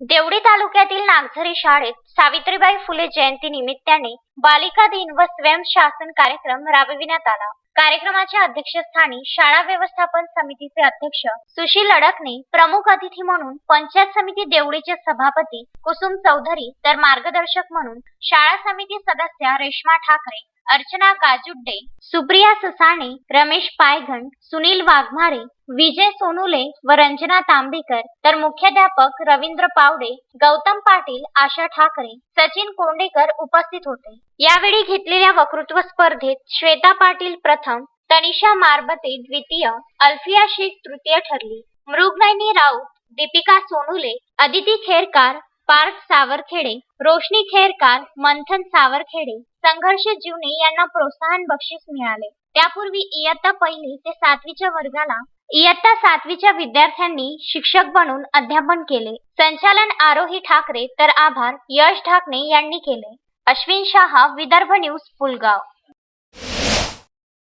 देवडी तालुक्यातील नागझरी शाळेत सावित्रीबाई फुले जयंती निमित्ताने बालिका दिन व स्वयंशासन कार्यक्रम राबविण्यात आला. कार्यक्रमाच्या अध्यक्षस्थानी शाळा व्यवस्थापन समितीचे अध्यक्ष सुशील अडकने प्रमुख अतिथी म्हणून पंचायत समिती देवळीचे सभापती कुसुम चौधरी तर मार्गदर्शक म्हणून शाळा समिती सदस्या रेश्मा ठाकरे अर्चना गाजुड्डे सुप्रिया ससाणे रमेश पायघन सुनील वाघमारे विजय सोनुले व रंजना तांबेकर तर मुख्याध्यापक रवींद्र पावडे गौतम पाटील आशा ठाकरे ठाकरे सचिन कोंडेकर उपस्थित होते. यावेळी घेतलेल्या वक्तृत्व स्पर्धेत श्वेता पाटील प्रथम तनिषा मारबते द्वितीय अल्फिया शेख तृतीय ठरली. मृगनयनी राऊत दीपिका सोनुले अदिती खेरकार पार्थ सावरखेडे रोशनी खेरकार मंथन सावरखेडे संघर्ष जीवने यांना प्रोत्साहन बक्षीस मिळाले. त्यापूर्वी इयत्ता पहिली ते सातवीच्या वर्गाला इयत्ता सातवीच्या विद्यार्थ्यांनी शिक्षक बनून अध्यापन केले. संचालन आरोही ठाकरे तर आभार यश ढाकणे यांनी केले. अश्विन शहा विदर्भ न्यूज पुलगाव